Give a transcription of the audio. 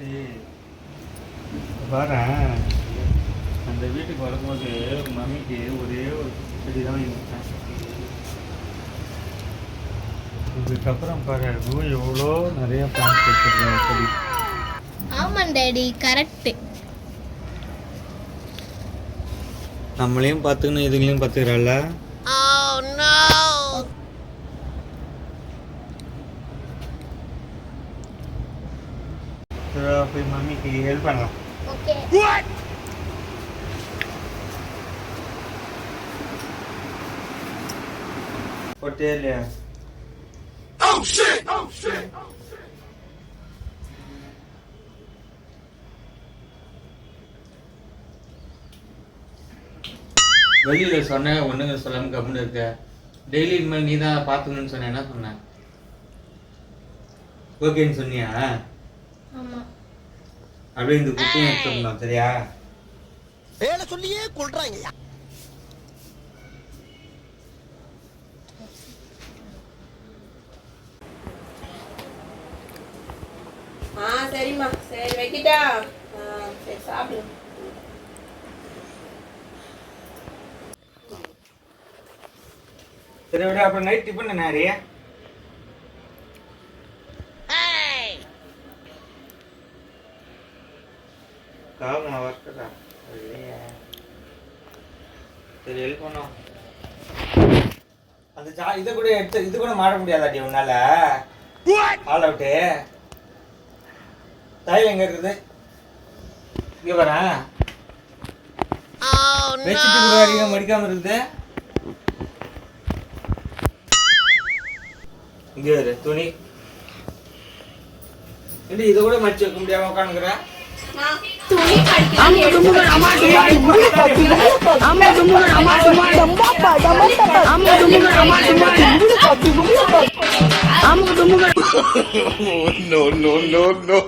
Waste பாரு அந்த வீட்டுக்கு வரும்போது மம்மிக்கு ஒரே ஒரு செடி தான் வாங்கிட்டேன் இதுக்கப்புறம் பாரு ரூ எவ்வளோ நிறைய பிளான்ஸ் வச்சுருக்கேன் செடி. ஆமாம் டேடி கரெக்டு நம்மளையும் பார்த்துக்கணும் இதுங்களையும் பார்த்துக்கிறாள்ல? போய் மம்மிக்கு ஹெல்ப் பண்ணலாம் ஓகே போட்டே இல்லையா வெளியில சொன்ன ஒண்ணுங்க சொல்லாம கம்முன்னு இருக்க. டெய்லி இனிமேல் நீ தான் பார்த்துக்கணும்னு சொன்ன என்ன சொன்ன? ஓகேன்னு சொன்னியா? அப்படியே இந்த குட்டியும் எடுத்துருந்தோம் சரியா? வேலை சொல்லியே கொள்றாங்கய்யா ஆ சரிம்மா. சரி வைக்கிட்டா? சரி சாப்பிடு. சரி விட அப்புறம் நைட் டிஃபன் என்ன ஹரி காமா வர்க்கதா இல்லையா சரி ஹெல்ப் பண்ணோம் அந்த ஜா இதை கூட எடுத்து இது கூட மாட முடியாதாடி உன்னால? ஆல் அவுட்டு தையல் எங்க இருக்குது? இங்க வரேன் வச்சுட்டு கூட அடிக்க மடிக்காம இருக்குது. இங்க இரு துணி. இல்லை இதை கூட மடிச்சு வைக்க முடியாம உட்காந்துக்கிறேன் no, no, no, no.